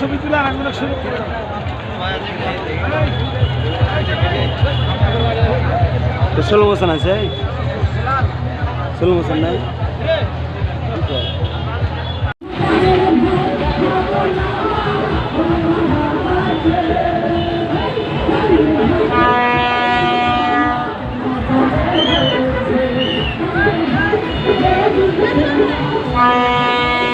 ছবি তুলে আর আমরা শুরু ষোলো আছে ষোলো বছর নাই Bye.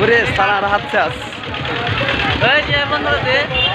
ওরে সারা হাত চাষ এই যে বন্ধুরা